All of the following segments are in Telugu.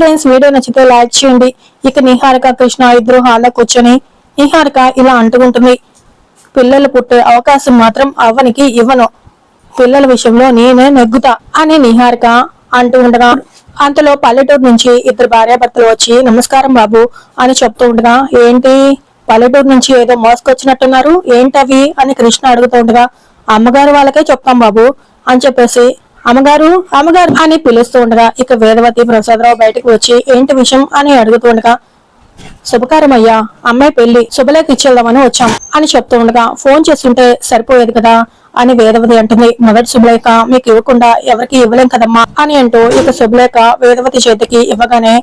ఫ్రెండ్స్ వీడియో నచ్చితే లైక్ చేయండి. ఇక నిహారిక కృష్ణ ఇద్దరు హాల్లో కూర్చొని నిహారిక ఇలా అంటుకుంటుంది. పిల్లలు పుట్టే అవకాశం మాత్రం అవ్వనికి ఇవ్వను. పిల్లల విషయంలో నేనే నెగ్గుతా అని నిహారిక అంటూ ఉండగా అంతలో పల్లెటూరు నుంచి ఇద్దరు భార్యాభర్తలు వచ్చి నమస్కారం బాబు అని చెప్తూ ఉండగా ఏంటి? పల్లెటూరు నుంచి ఏదో మోసుకొచ్చినట్టున్నారు? ఏంటవి? అని కృష్ణ అడుగుతూ ఉండగా అమ్మగారు వాళ్ళకే చెప్తాం బాబు అని చెప్పేసి అమ్మగారు అమ్మగారు అని పిలుస్తూ ఉండగా ఇక వేదవతి ప్రసాదరావు బయటకు వచ్చి ఏంటి విషయం? అని అడుగుతూ ఉండగా శుభకారం అయ్యా అమ్మాయి పెళ్ళి శుభలేఖ ఇచ్చేద్దామని వచ్చాం అని చెప్తూ ఉండగా ఫోన్ చేస్తుంటే సరిపోయేది కదా అని వేదవతి అంటుంది. మొదటి శుభలేఖ మీకు ఇవ్వకుండా ఎవరికి ఇవ్వలేం కదమ్మా అని అంటూ ఇక శుభలేఖ వేదవతి చేతికి ఇవ్వగానే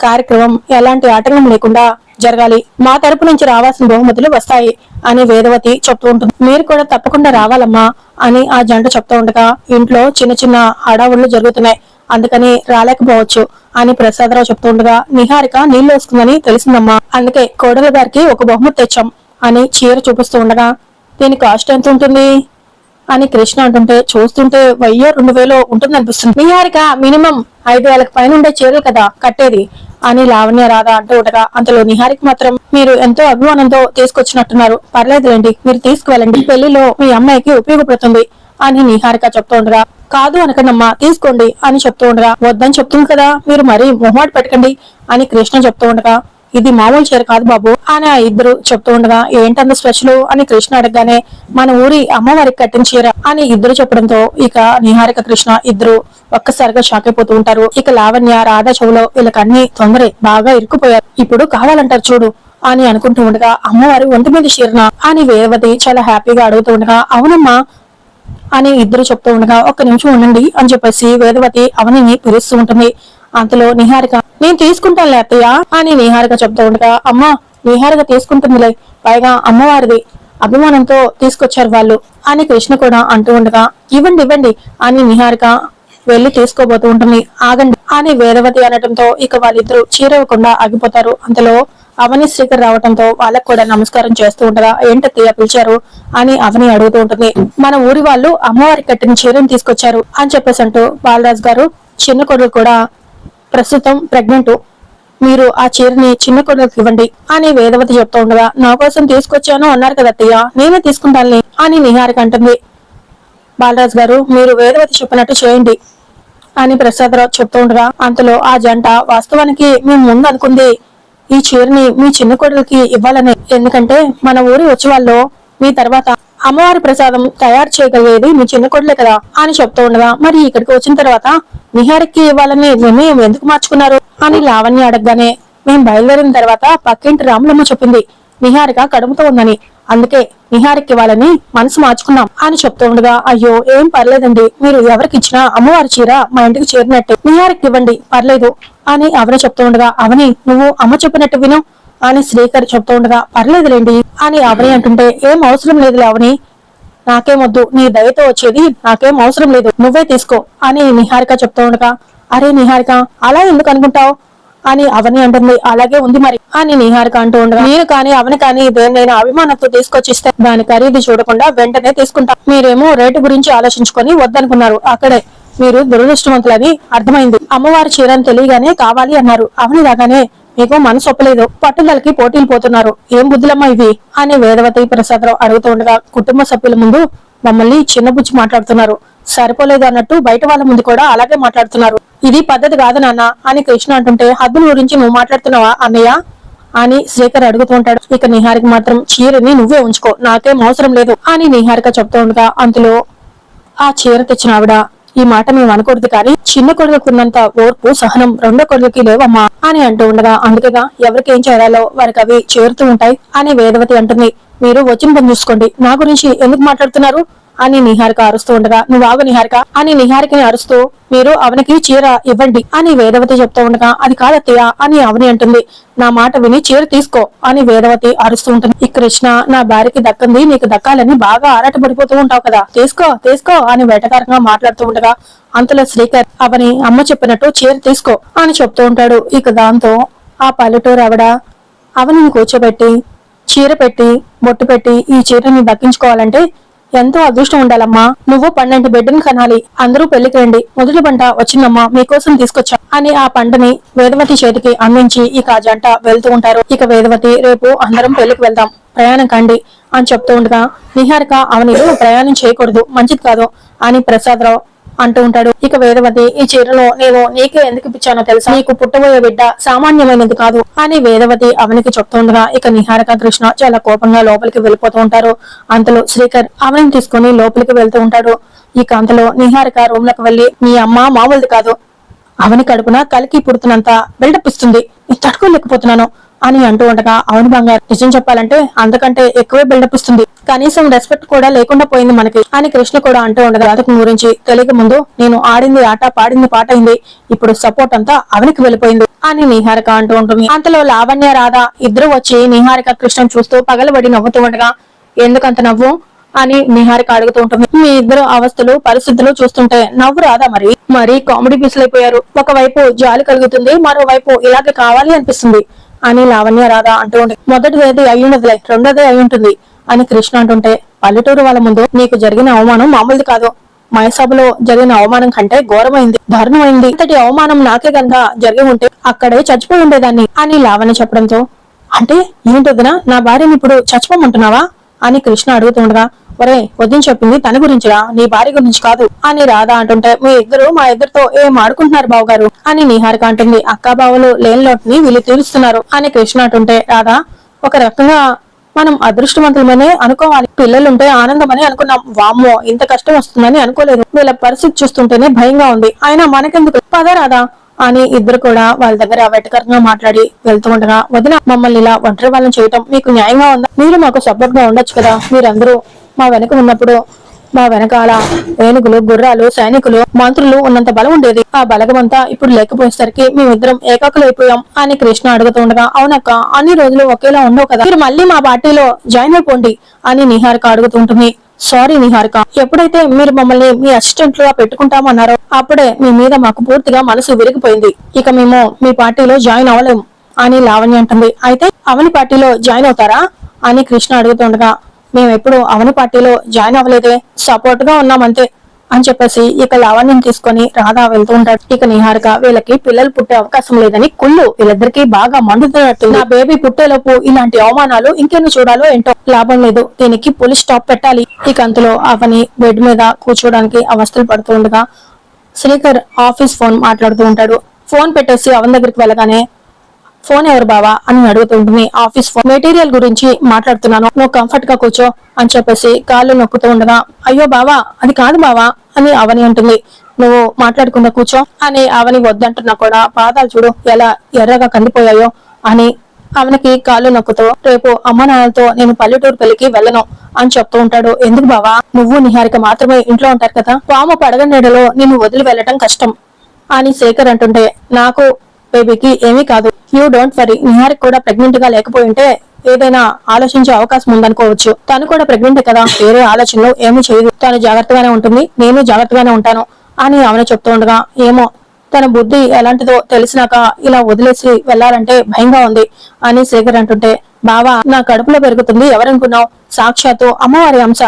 కార్యక్రమం ఎలాంటి ఆటంకం లేకుండా జరగాలి. మా తరపు నుంచి రావాల్సిన బహుమతులు వస్తాయి అని వేదవతి చెప్తూ ఉంటుంది. మీరు కూడా తప్పకుండా రావాలమ్మా అని ఆ జంట చెప్తూ ఉండగా ఇంట్లో చిన్న చిన్న హడావుళ్ళు జరుగుతున్నాయి. అందుకని రాలేకపోవచ్చు అని ప్రసాదరావు చెప్తుండగా నిహారిక నీళ్ళు వస్తుందని తెలిసిందమ్మా. అందుకే కోడల గారికి ఒక బహుమతి తెచ్చాం అని చీర చూపిస్తూ ఉండగా దీని కాస్ట్ ఎంత ఉంటుంది? అని కృష్ణ అంటుంటే చూస్తుంటే వయ్యో రెండు వేలు ఉంటుంది అనిపిస్తుంది నిహారిక మినిమం ఐదు వేలకు పైన ఉండే చీరలు కదా కట్టేది. అని లావణ్య రాధ అంటూ ఉండగా అంతలో నిహారికి మాత్రం మీరు ఎంతో అభిమానంతో తీసుకొచ్చినట్టున్నారు. పర్లేదులేండి మీరు తీసుకువెళ్ళండి. పెళ్ళిలో మీ అమ్మాయికి ఉపయోగపడుతుంది అని నిహారిక చెప్తూ ఉండగా కాదు అనకనమ్మా తీసుకోండి అని చెప్తూ ఉండగా వద్దని చెప్తుంది కదా మీరు మరీ మొహమాట పెట్టకండి అని కృష్ణ చెప్తూ ఉండగా ఇది మామూలు చీర కాదు బాబు. అని ఆ ఇద్దరు చెప్తూ ఉండగా ఏంటంత స్పెషల్ అని కృష్ణ అడగగానే మన ఊరి అమ్మవారికి కట్టిన చీర. అని ఇద్దరు చెప్పడంతో ఇక నిహారిక కృష్ణ ఇద్దరు ఒక్కసారిగా షాక్ అయిపోతూ ఉంటారు. ఇక లావణ్య రాధా చెవులో వీళ్ళకన్నీ తొందరే బాగా ఇరుక్కుపోయారు. ఇప్పుడు కావాలంటారు చూడు అని అనుకుంటూ ఉండగా అమ్మవారి ఒంటి మీద చీరన? అని వేవతి చాలా హ్యాపీగా అడుగుతూ ఉండగా అవునమ్మా అని ఇద్దరు చెప్తూ ఉండగా ఒక్క నిమిషం ఉండండి అని చెప్పేసి వేదవతి అవనిని పిలుస్తూ ఉంటుంది. అంతలో నిహారిక నేను తీసుకుంటాను అత్తయ్య అని నిహారిక చెప్తూ ఉండగా అమ్మా నిహారిక తీసుకుంటుందిలే పైగా అమ్మవారిది అభిమానంతో తీసుకొచ్చారు వాళ్ళు అని కృష్ణ కూడా అంటూ ఉండగా ఇవ్వండి ఇవ్వండి అని నిహారిక వెళ్ళి తీసుకోబోతూ ఉంటుంది. ఆగండి అని వేదవతి అనటంతో ఇక వాళ్ళిద్దరూ చీరవకుండా ఆగిపోతారు. అంతలో అవని శ్రీకర్ రావటంతో వాళ్ళకు కూడా నమస్కారం చేస్తూ ఉంటారా ఏంటత్తయ్య పిలిచారు? అని అవని అడుగుతూ ఉంటుంది. మన ఊరి వాళ్ళు అమ్మవారి కట్టిన చీరను తీసుకొచ్చారు అని చెప్పేసి అంటూ బాలరాజు గారు చిన్న కొడుకు కూడా ప్రస్తుతం ప్రెగ్నెంట్ మీరు ఆ చీరని చిన్న కొడుకు ఇవ్వండి అని వేదవతి చెప్తూ ఉండగా నా కోసం తీసుకొచ్చాను అన్నారు కదా అత్తయ్య నేనే తీసుకుంటానులే అని నిహారిక అంటుంది. బాలరాజు గారు మీరు వేదవతి చెప్పినట్టు చేయండి అని ప్రసాదరావు చెప్తూ ఉండగా అంతలో ఆ జంట వాస్తవానికి మేము ముందు అనుకుంది ఈ చీరని మీ చిన్న కొడుకుకి ఇవ్వాలని. ఎందుకంటే మన ఊరి ఉత్సవాల్లో మీ తర్వాత అమ్మవారి ప్రసాదం తయారు చేయగలిగేది మీ చిన్న కొడులే కదా అని చెప్తూ ఉండగా మరి ఇక్కడికి వచ్చిన తర్వాత నిహారికి ఇవ్వాలని నిర్ణయం ఎందుకు మార్చుకున్నారు? అని లావణ్య అడగగానే మేము బయలుదేరిన తర్వాత పక్కింటి రాములమ్మ చెప్పింది నిహారిక కడుపుతో ఉందని. అందుకే నిహారికి ఇవ్వాలని మనసు మార్చుకున్నాం. అని చెప్తూ ఉండగా అయ్యో ఏం పర్లేదండి. మీరు ఎవరికి ఇచ్చినా అమ్మవారి చీర మా ఇంటికి చేరినట్టే. నిహారికి ఇవ్వండి పర్లేదు. అని అవని చెప్తూ ఉండగా అవని నువ్వు అమ్మ చెప్పినట్టు విను. అని శ్రీకర్ చెప్తూ ఉండగా పర్లేదులేండి అని అవని అంటుంటే ఏం అవసరం లేదు అవని నాకేమొద్దు నీ దయతో వచ్చేది నాకేం అవసరం లేదు నువ్వే తీసుకో అని నిహారిక చెప్తూ ఉండగా అరే నిహారిక అలా ఎందుకు అనుకుంటావు? అని అవని అంటుంది అలాగే ఉంది మరి అని నిహారిక అంటూ ఉండగా నేను కానీ అవని కానీ దేన్నైనా అభిమానంతో తీసుకొచ్చిస్తే దాని ఖరీదు చూడకుండా వెంటనే తీసుకుంటా. మీరేమో రేటు గురించి ఆలోచించుకొని వద్దనుకున్నారు. అక్కడే మీరు దురదృష్టవంతులని అర్థమైంది. అమ్మవారి చీరని తెలియగానే కావాలి అన్నారు. అవని రాగానే మీకు మనసు ఒప్పలేదు. పట్టుదలకి పోటీలు పోతున్నారు. ఏం బుద్ధులమ్మా ఇవి? అని వేదవతి ప్రసాదరావు అడుగుతూ ఉండగా కుటుంబ సభ్యుల ముందు మమ్మల్ని చిన్నబుచ్చి మాట్లాడుతున్నారు. సరిపోలేదు అన్నట్టు బయట వాళ్ళ ముందు కూడా అలాగే మాట్లాడుతున్నారు. ఇది పద్ధతి కాదు నాన్న అని కృష్ణ అంటుంటే హద్దుల గురించి నువ్వు మాట్లాడుతున్నావా అన్నయ్య? అని శ్రీకర్ అడుగుతూ ఉంటాడు. ఇక నిహారిక మాత్రం చీరని నువ్వే ఉంచుకో. నాకేం అవసరం లేదు. అని నిహారిక చెప్తూ ఉండగా అందులో ఆ చీర తెచ్చిన ఆవిడ ఈ మాట మేము అనకూడదు కానీ చిన్న కొడుకున్నంత ఓర్పు సహనం రెండో కొడుకుకి లేవమ్మా అని అంటూ ఉండగా అందుకేగా ఎవరికి ఏం చేయాలో వారికి అవి చేరుతూ ఉంటాయి అని వేదవతి అంటుంది. మీరు వచ్చిన పని చూసుకోండి. నా గురించి ఎందుకు మాట్లాడుతున్నారు? అని నిహారిక అరుస్తూ ఉండగా నువ్వు ఆగు నిహారిక అని నిహారికని అరుస్తూ మీరు అవనికి చీర ఇవ్వండి అని వేదవతి చెప్తూ ఉండగా అది కాదత్తయ్య అని అవని అంటుంది. నా మాట విని చీర తీసుకో అని వేదవతి అరుస్తూ ఉంటుంది. ఈ కృష్ణ నా భార్యకి దక్కంది నీకు దక్కాలని బాగా ఆరాటపడిపోతూ ఉంటావు కదా తీసుకో తీసుకో అని వేటకారంగా మాట్లాడుతూ ఉండగా అంతలో శ్రీకర్ అవని అమ్మ చెప్పినట్టు చీర తీసుకో అని చెప్తూ ఉంటాడు. ఇక దాంతో ఆ పల్లెటూరు ఆవిడ అవనిని కూర్చోబెట్టి చీర పెట్టి బొట్టు పెట్టి ఈ చీరని దక్కించుకోవాలంటే ఎంతో అదృష్టం ఉండాలమ్మా. నువ్వు పన్నెండు బిడ్డను కనాలి. అందరూ పెళ్ళికి రండి. మొదటి పంట వచ్చిందమ్మా. మీకోసం తీసుకొచ్చా? అని ఆ పంటని వేదవతి చేతికి అందించి ఇక ఆ జంట వెళ్తూ ఉంటారు. ఇక వేదవతి రేపు అందరం పెళ్ళికి వెళ్దాం. ప్రయాణం కండి అని చెప్తూ ఉండగా నిహారిక అవనిలు ప్రయాణం చేయకూడదు. మంచిది కాదు అని ప్రసాదరావు అంటూ ఉంటాడు. ఇక వేదవతి ఈ చీరను నేను నీకే ఎందుకు ఇప్పించానో తెలుసా? నీకు పుట్టబోయే బిడ్డ సామాన్యమైనది కాదు. అని వేదవతి అవనికి చెప్తుండగా ఇక నిహారిక కృష్ణ చాలా కోపంగా లోపలికి వెళ్ళిపోతూ ఉంటారు. అంతలో శ్రీకర్ అవని తీసుకుని లోపలికి వెళ్తూ ఉంటాడు. ఇక అంతలో నిహారిక రూమ్లకు వెళ్ళి మీ అమ్మ మామూలుది కాదు. అవని కడుపున కలికి పుడుతున్నంత బిల్డప్ ఇస్తుంది. నేను తట్టుకోలేకపోతున్నాను. అని అంటూ ఉండగా అవును బంగారు నిజం చెప్పాలంటే అంతకంటే ఎక్కువే బిల్డప్ ఇస్తుంది. కనీసం రెస్పెక్ట్ కూడా లేకుండా పోయింది మనకి. అని కృష్ణ కూడా అంటూ ఉండగా జాతకం గురించి తెలియక ముందు నేను ఆడింది ఆట పాడింది పాట అయింది. ఇప్పుడు సపోర్ట్ అంతా అవనికి వెళ్ళిపోయింది అని నిహారిక అంటూ ఉంటుంది. అంతలో లావణ్య రాధ ఇద్దరు వచ్చి నిహారిక కృష్ణ చూస్తూ పగలబడి నవ్వుతూ ఉండగా ఎందుకంత నవ్వు? అని నిహారిక అడుగుతూ ఉంటుంది. మీ ఇద్దరు అవస్థలు పరిస్థితులు చూస్తుంటే నవ్వు రాదా మరి? మరి కామెడీ పీసులు అయిపోయారు. ఒకవైపు జాలి కలుగుతుంది మరోవైపు ఇలాగే కావాలి అనిపిస్తుంది అని లావణ్య రాధా అంటూ ఉంటుంది. మొదటిది అయ్యుండదులే రెండోదే అయి ఉంటుంది అని కృష్ణ అంటుంటే పల్లెటూరు వాళ్ళ ముందు నీకు జరిగిన అవమానం మామూలుది కాదు. మయసభలో జరిగిన అవమానం కంటే ఘోరమైంది దారుణమైంది. ఇంతటి అవమానం నాకే కనుక జరిగి ఉంటే అక్కడే చచ్చిపోయి ఉండేదాన్ని అని లావణ్య చెప్పడంతో అంటే ఏంటొదినా నా భార్యని ఇప్పుడు చచ్చిపోమంటున్నావా? అని కృష్ణ అడుగుతుండగా ఒరే వద్దని చెప్పింది తన గురించిరా? నీ భార్య గురించి కాదు అని రాధా అంటుంటే మీ ఇద్దరు మా ఇద్దరితో ఏం ఆడుకుంటున్నారు బావగారు? అని నిహారిక అంటుంది అక్కా బావలు లేని లోటుని వీళ్ళు తీరుస్తున్నారు అని కృష్ణ అంటుంటే రాధా ఒక రకంగా మనం అదృష్టవంతులమనే అనుకోవాలి. పిల్లలుంటే ఆనందమని అనుకున్నాం. వామ్మో ఇంత కష్టం వస్తుందని అనుకోలేదు. వీళ్ళ పరిస్థితి చూస్తుంటేనే భయంగా ఉంది. అయినా మనకెందుకు? పదరాదా అని ఇద్దరు కూడా వాళ్ళ దగ్గర వెటకరంగా మాట్లాడి వెళ్తూ ఉండగా వదిన మమ్మల్ని ఇలా ఒంటరి వాళ్ళని చేయటం మీకు న్యాయంగా ఉందా? మీరు మాకు సపోర్ట్గా ఉండొచ్చు కదా. మీరందరూ మా వెనక ఉన్నప్పుడు మా వెనకాల ఏనుగులు గుర్రాలు సైనికులు మంత్రులు ఉన్నంత బలం ఉండేది. ఆ బలగమంతా ఇప్పుడు లేకపోయేసరికి మేమిద్దరం ఏకాకులైపోయాం అని కృష్ణ అడుగుతూ ఉండగా అవునక్క అన్ని రోజులు ఒకేలా ఉండవు కదా? మీరు మళ్ళీ మా పార్టీలో జాయిన్ అయిపోండి అని నిహారిక అడుగుతుంటుంది. సారీ నిహారిక ఎప్పుడైతే మీరు మమ్మల్ని మీ అసిస్టెంట్గా పెట్టుకుంటామన్నారో అప్పుడే మీ మీద మాకు పూర్తిగా మనసు విరిగిపోయింది. ఇక మేము మీ పార్టీలో జాయిన్ అవ్వలేము అని లావణ్య అంటుంది. అయితే అవని పార్టీలో జాయిన్ అవుతారా? అని కృష్ణ అడుగుతుండగా మేము ఎప్పుడు అవని పార్టీలో జాయిన్ అవ్వలేదే సపోర్ట్గా ఉన్నామంతే అని చెప్పేసి ఇక లావణ్యం తీసుకొని రాధా వెళ్తూ ఉంటాడు. ఇక నిహారిక వీళ్ళకి పిల్లలు పుట్టే అవకాశం లేదని కుళ్ళు వీళ్ళిద్దరికి బాగా మండుతున్నట్టు నా బేబీ పుట్టేలోపు ఇలాంటి అవమానాలు ఇంకెన్ని చూడాలో ఏంటో లాభం లేదు. దీనికి పోలీస్ స్టాప్ పెట్టాలి. ఇక అంతలో అవని బెడ్ మీద కూర్చోడానికి అవస్థలు పడుతూ ఉండగా శ్రీకర్ ఆఫీస్ ఫోన్ మాట్లాడుతూ ఉంటాడు. ఫోన్ పెట్టేసి అవన్ దగ్గరికి వెళ్ళగానే ఫోన్ ఎవరు బావా అని అడుగుతుంటుంది ఆఫీస్ ఫోన్ మెటీరియల్ గురించి మాట్లాడుతున్నాను. నువ్వు కంఫర్ట్గా కూర్చో అని చెప్పేసి కాళ్ళు నొక్కుతూ ఉండగా అయ్యో బావా అది కాదు బావా అని అవని అంటుంది. నువ్వు మాట్లాడకుండా కూర్చో అని అవని వద్దంటున్నా కూడా పాదాలు చూడు ఎలా ఎర్రగా కందిపోయాయో అని అవనికి కాళ్ళు నొక్కుతూ రేపు అమ్మ నాన్నలతో నేను పల్లెటూరు పెళ్ళికి వెళ్ళను అని చెప్తూ ఉంటాడు. ఎందుకు బావా? నువ్వు నిహారిక మాత్రమే ఇంట్లో ఉంటారు కదా. పాము పడగ నీడలో నిన్ను వదిలి వెళ్ళటం కష్టం అని శేఖర్ అంటుంటే నాకు బేబీకి ఏమీ కాదు. You don't worry. నిహారిక్ కూడా ప్రెగ్నెంట్గా లేకపోయి ఉంటే ఏదైనా ఆలోచించే అవకాశం ఉందనుకోవచ్చు. తను కూడా ప్రెగ్నెంట్ కదా. వేరే ఆలోచనలు ఏమీ చేయదు. తను జాగ్రత్తగానే ఉంటుంది. నేను జాగ్రత్తగానే ఉంటాను అని ఆమె చెప్తూ ఉండగా ఏమో తన బుద్ధి ఎలాంటిదో తెలిసినాక ఇలా వదిలేసి వెళ్ళాలంటే భయంగా ఉంది అని శేఖర్ అంటుంటే బావా నా కడుపులో పెరుగుతుంది. ఎవరనుకున్నావు? సాక్షాత్తు అమ్మవారి అంశ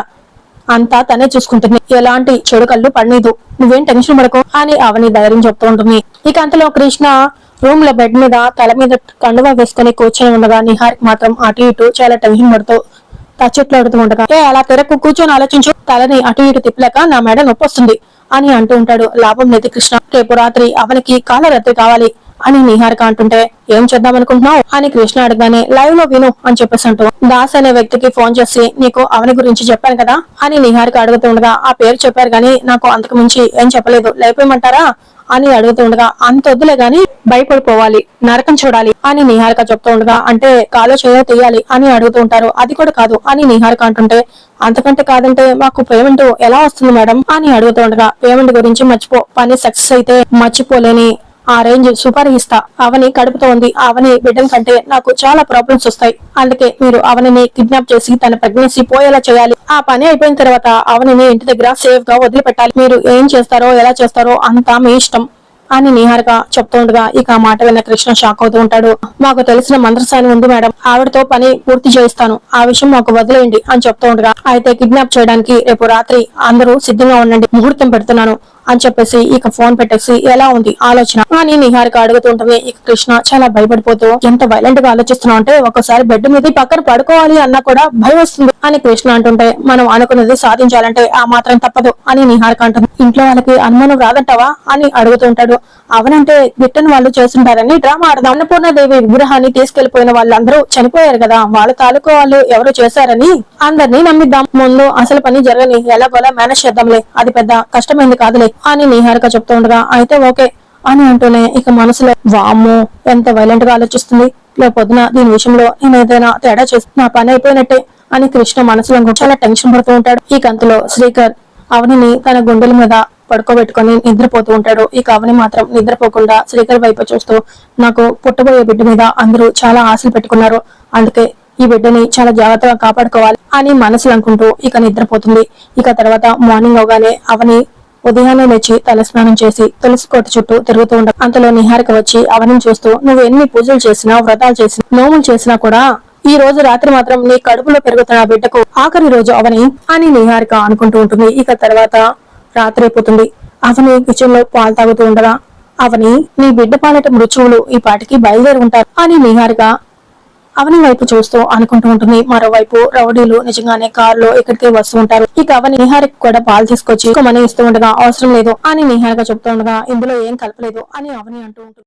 అంతా తనే చూసుకుంటుంది. ఎలాంటి చెడు కళ్ళు పడలేదు నువ్వేం టెన్షన్ పడకు అని అవని ధైర్యం చెప్తూ ఉంటుంది. ఇక అంతలో కృష్ణ రూమ్లో బెడ్ మీద తల మీద కండువా వేసుకుని కూర్చొని ఉండగా నిహారిక్ మాత్రం అటు ఇటు చాలా టెన్షన్ పడుతూ తచ్చెట్లాడుతూ ఉండగా ఏ అలా తెరకు కూర్చొని ఆలోచించు. తలని అటు ఇటు తిప్పలేక నా మేడ నొప్పి వస్తుంది అని అంటూ ఉంటాడు లాభం లేదు కృష్ణ. రేపు రాత్రి అవనికి కాలరాత్రి కావాలి. అని నిహారిక అంటుంటే ఏం చేద్దాం అనుకుంటున్నావు? అని కృష్ణ అడగానే లైవ్లో విను అని చెప్పేసి అంటూ దాస్ అనే వ్యక్తికి ఫోన్ చేసి నీకు అవని గురించి చెప్పాను కదా? అని నిహారిక అడుగుతుండగా ఆ పేరు చెప్పారు గానీ నాకు అంతకు మించి ఏం చెప్పలేదు. లేపేయమంటారా? అని అడుగుతుండగా అంత వద్దులే గాని భయపడిపోవాలి. నరకం చూడాలి అని నిహారిక చెప్తూ ఉండగా అంటే కాలో చేయో తీయాలి అని అడుగుతూ ఉంటారు. అది కూడా కాదు అని నిహారిక అంటుంటే అంతకంటే కాదంటే మాకు పేమెంట్ ఎలా వస్తుంది మేడం? అని అడుగుతూ ఉండగా పేమెంట్ గురించి మర్చిపో. పని సక్సెస్ అయితే మర్చిపోలేని ఆ రేంజ్ సూపర్ ఇస్తా అవని కడుపుతో ఉంది అవని బిడ్డల కంటే నాకు చాలా ప్రాబ్లమ్స్ వస్తాయి. అందుకే మీరు అవనిని కిడ్నాప్ చేసి తన ప్రెగ్నెన్సీ పోయేలా చేయాలి. ఆ పని అయిపోయిన తర్వాత అవనిని ఇంటి దగ్గర సేఫ్గా వదిలిపెట్టాలి. మీరు ఏం చేస్తారో ఎలా చేస్తారో అంతా మీ ఇష్టం అని నిహారిక చెప్తూ ఉండగా ఇక ఆ మాట విన్న కృష్ణ షాక్ అవుతూ ఉంటాడు. మాకు తెలిసిన మంత్రసాని ఉంది మేడం. ఆవిడతో పని పూర్తి చేయిస్తాను. ఆ విషయం మాకు వదిలేయండి అని చెప్తూ ఉండగా అయితే కిడ్నాప్ చేయడానికి రేపు రాత్రి అందరూ సిద్ధంగా ఉండండి. ముహూర్తం పెడుతున్నాను. అని చెప్పేసి ఇక ఫోన్ పెట్టేసి ఎలా ఉంది ఆలోచన? అని నిహారిక అడుగుతుంటుంది ఇక కృష్ణ చాలా భయపడిపోతూ ఎంత వైలెంట్గా ఆలోచిస్తున్నావు అంటే ఒకసారి బెడ్ మీద పక్కన పడుకోవాలి అన్నా కూడా భయం వస్తుంది అని కృష్ణ అంటుంటే మనం అనుకున్నది సాధించాలంటే ఆ మాత్రం తప్పదు అని నిహారిక అంటుంది. ఇంట్లో వాళ్ళకి అనుమానం రాదంటావా? అని అడుగుతుంటాడు అవనంటే గిట్టని వాళ్ళు చేస్తుంటారని డ్రామా ఆడదాం. అన్నపూర్ణదేవి విగ్రహాన్ని తీసుకెళ్ళిపోయిన వాళ్ళందరూ చనిపోయారు కదా వాళ్ళ తాలూకు వాళ్ళు ఎవరు చేశారని అందరినీ నమ్మిద్దాం. ముందు అసలు పని జరగని ఎలాగోలా మేనేజ్ చేద్దాంలే. అది పెద్ద కష్టమైంది కాదులే. అని నిహారిక చెప్తూ ఉండగా అయితే ఓకే అని అంటూనే ఇక మనసులో వామ్మో ఎంత వైలెంట్గా ఆలోచిస్తుంది. పొద్దున దీని విషయంలో నేను ఏదైనా తేడా చేసి నా పని అయిపోయినట్టే అని కృష్ణ మనసులో చాలా టెన్షన్ పడుతూ ఉంటాడు. ఈ కంతలో శ్రీకర్ అవనిని తన గుండెల మీద పడుకోబెట్టుకొని నిద్రపోతూ ఉంటాడు. ఇక అవని మాత్రం నిద్రపోకుండా శ్రీకర్ వైపు చూస్తూ నాకు పుట్టబోయే బిడ్డ మీద అందరూ చాలా ఆశలు పెట్టుకున్నారు. అందుకే ఈ బిడ్డని చాలా జాగ్రత్తగా కాపాడుకోవాలి అని మనసులు అనుకుంటూ ఇక నిద్రపోతుంది. ఇక తర్వాత మార్నింగ్ అవగానే అవని ఉదయాన్నే లేచి తలస్నానం చేసి తులసి కోట చుట్టూ తిరుగుతూ ఉండ అంతలో నిహారిక వచ్చి అవని చూస్తూ నువ్వు ఎన్ని పూజలు చేసినా వ్రతాలు చేసినా నోములు చేసినా కూడా ఈ రోజు రాత్రి మాత్రం నీ కడుపులో పెరుగుతున్న బిడ్డకు ఆఖరి రోజు అవని అని నిహారిక అనుకుంటూ ఉంటుంది. ఇక తర్వాత రాత్రి అయిపోతుంది. అవని కిచెన్లో పాలు తాగుతూ ఉండగా అవని నీ బిడ్డ పాలట మృత్యువులు ఈ పాటికి బయలుదేరి ఉంటారు అని నిహారిక అవని వైపు చూస్తూ అనుకుంటూ ఉంటుంది. మరోవైపు రౌడీలు నిజంగానే కారులో ఇక్కడికి వస్తూ ఉంటారు. ఇక అవని నిహారికి కూడా పాలు తీసుకొచ్చి మనీ ఇస్తూ ఉండగా అవసరం లేదు అని నిహారిక చెప్తూ ఉండగా ఇందులో ఏం కలపలేదు అని అవని అంటూ ఉంటుంది.